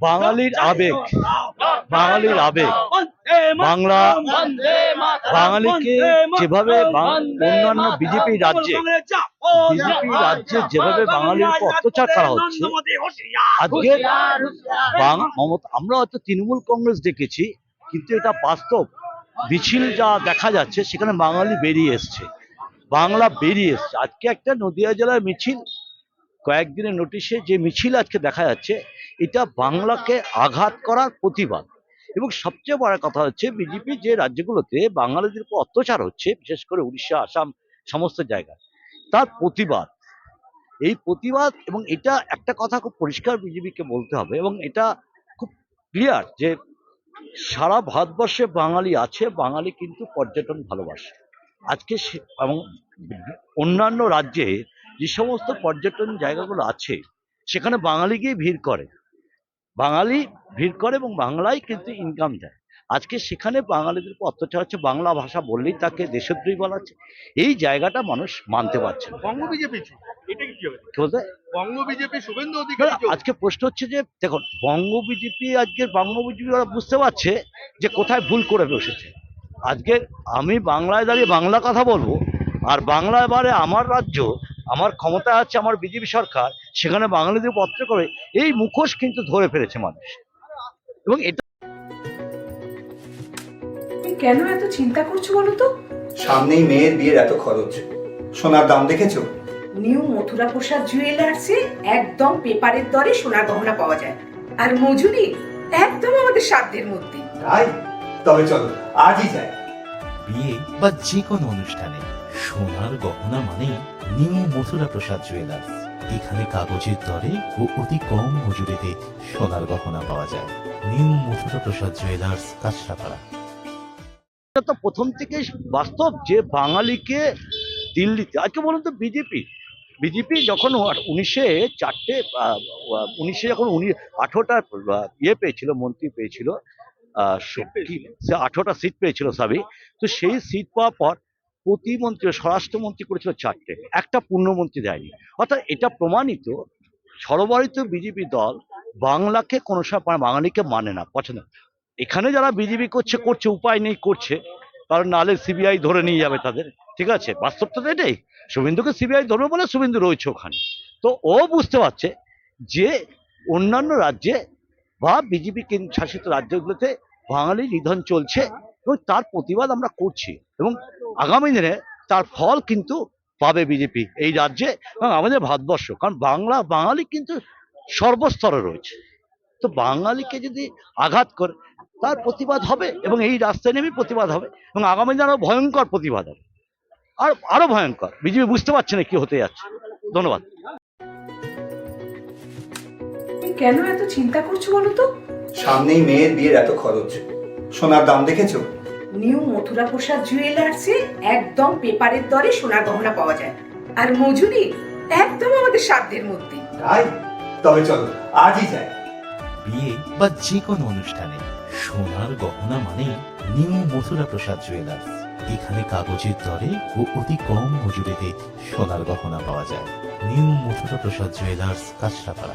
বাঙালির আবেগ বাঙালির আবেগ। বাংলা বাঙালিকে যেভাবে অন্যান্য বিজেপি রাজ্যে বিজেপি রাজ্যে যেভাবে বাঙালির উপর অত্যাচার করা হচ্ছে আজকে মমতা আমরা হয়তো তৃণমূল কংগ্রেস দেখেছি কিন্তু এটা বাস্তব। মিছিল যা দেখা যাচ্ছে সেখানে বাঙালি বেরিয়ে এসছে। বাংলা বেরিয়ে এসছে। আজকে একটা নদিয়া জেলার মিছিল কয়েকদিনের নোটিশে যে মিছিল আজকে দেখা যাচ্ছে, এটা বাংলাকে আঘাত করার প্রতিবাদ। এবং সবচেয়ে বড় কথা হচ্ছে, বিজেপি যে রাজ্যগুলোতে বাঙালিদের উপর অত্যাচার হচ্ছে, বিশেষ করে উড়িষ্যা, আসাম, সমস্ত জায়গায়, তার প্রতিবাদ। এই প্রতিবাদ এবং এটা একটা কথা খুব পরিষ্কার বিজেপিকে বলতে হবে এবং এটা খুব ক্লিয়ার যে সারা ভারতবর্ষে বাঙালি আছে, বাঙালি কিন্তু পর্যটন ভালোবাসে। আজকে এবং অন্যান্য রাজ্যে যে সমস্ত পর্যটন জায়গাগুলো আছে সেখানে বাঙালি গিয়ে ভিড় করে। বাঙালি ভিড় করে এবং বাংলায় কিন্তু ইনকাম দেয়। আজকে সেখানে বাঙালিদের অত্যাচার হচ্ছে বাংলা ভাষা বললেই তাকে দেশদ্রোহী বলা হচ্ছে। এই জায়গাটা মানুষ মানতে পারছে বঙ্গ বিজেপি বিজেপি শুভেন্দু অধিকারী আজকে প্রশ্ন হচ্ছে যে দেখুন বঙ্গ বিজেপি আজকে বঙ্গ বিজেপি ওরা বুঝতে পারছে যে কোথায় ভুল করে বসেছে। আজকে আমি বাংলায় দাঁড়িয়ে বাংলা কথা বলব আর বাংলা এবারে আমার রাজ্য আমার ক্ষমতা আছে আমার বিজেপি সরকার সেখানে বাঙালিদের পত্র করে এই মুখোশ কিন্তু ধরে ফেলেছে মানুষ। এবং এটা কেন এত চিন্তা করছ বলো তো? সামনেই মেয়ের বিয়ের এত খরচ। সোনার দাম দেখেছ? নিউ মথুরা প্রসাদ জুয়েলার্সে একদম পেপারের দরে সোনার গহনা পাওয়া যায়। আর মজুরি একদম আমাদের সাধ্যের মধ্যে। তাই? তবে চলো আজই যাই। বিয়ে বা যে কোনো অনুষ্ঠানে সোনার গহনা মানে নিউ মথুরা প্রসাদ জুয়েলার্স। এখানে কাগজের দরে ও অতি কম মজুরিতে সোনার গহনা পাওয়া যায়। New Mathura Prasad jewellers, Kanchrapara. তো প্রথম থেকেই বাস্তব যে বাঙালিকে দিল্লিতে আজকে বলুন তো বিজেপি। বিজেপি যখন উনিশে চারটে উনিশে যখন উনি আঠেরোটা ইয়ে পেয়েছিল, মন্ত্রী পেয়েছিল আঠেরোটা সিট পেয়েছিল সবই। তো সেই সিট পাওয়ার পর প্রতিমন্ত্রী স্বরাষ্ট্রমন্ত্রী করেছিল চারটে, একটা পূর্ণমন্ত্রী দেয়নি। অর্থাৎ এটা প্রমাণিত সর্বভারতীয় বিজেপি দল বাংলাকে কোনো সময় বাঙালিকে মানে না, পছন্দ এখানে যারা বিজেপি করছে করছে, উপায় নেই করছে, কারণ নাহলে সিবিআই ধরে নিয়ে যাবে তাদের, ঠিক আছে? বাস্তব তো এটাই। শুভেন্দুকে সিবিআই ধরবে বলে শুভেন্দু রয়েছে ওখানে। তো ও বুঝতে পারছে যে অন্যান্য রাজ্যে বা বিজেপি শাসিত রাজ্যগুলোতে বাঙালি নিধন চলছে এবং তার প্রতিবাদ আমরা করছি এবং আগামী দিনে তার ফল কিন্তু পাবে বিজেপি এই রাজ্যে এবং আমাদের ভারতবর্ষ। কারণ বাংলা বাঙালি কিন্তু সর্বস্তরে রয়েছে। তো বাঙালিকে যদি আঘাত করে তার প্রতিবাদ হবে এবং এই রাস্তায় নেমে প্রতিবাদ হবে এবং আগামী দিনে আরও ভয়ঙ্কর প্রতিবাদ হবে। আর আরও ভয়ঙ্কর। বিজেপি বুঝতে পারছে না কি হতে যাচ্ছে। ধন্যবাদ। কেন এত চিন্তা করছ বলো তো? সামনেই মেয়ের বিয়ের এত খরচ। সোনার দাম দেখেছ? নিউ মথুরা প্রসাদ জুয়েলার্সে একদম পেপারের দরে সোনার গহনা পাওয়া যায়। আর মজুরি একদম আমাদের সাধ্যের মধ্যে। তাই? তবে চলো আজই যাই। বিয়ে বা যে কোনো অনুষ্ঠানে সোনার গহনা মানে নিউ মথুরা প্রসাদ জুয়েলার্স। এখানে কাগজের দরে ও অতি কম মজুরিতে সোনার গহনা পাওয়া যায়। New Mathura Prasad jewellers Kanchrapara.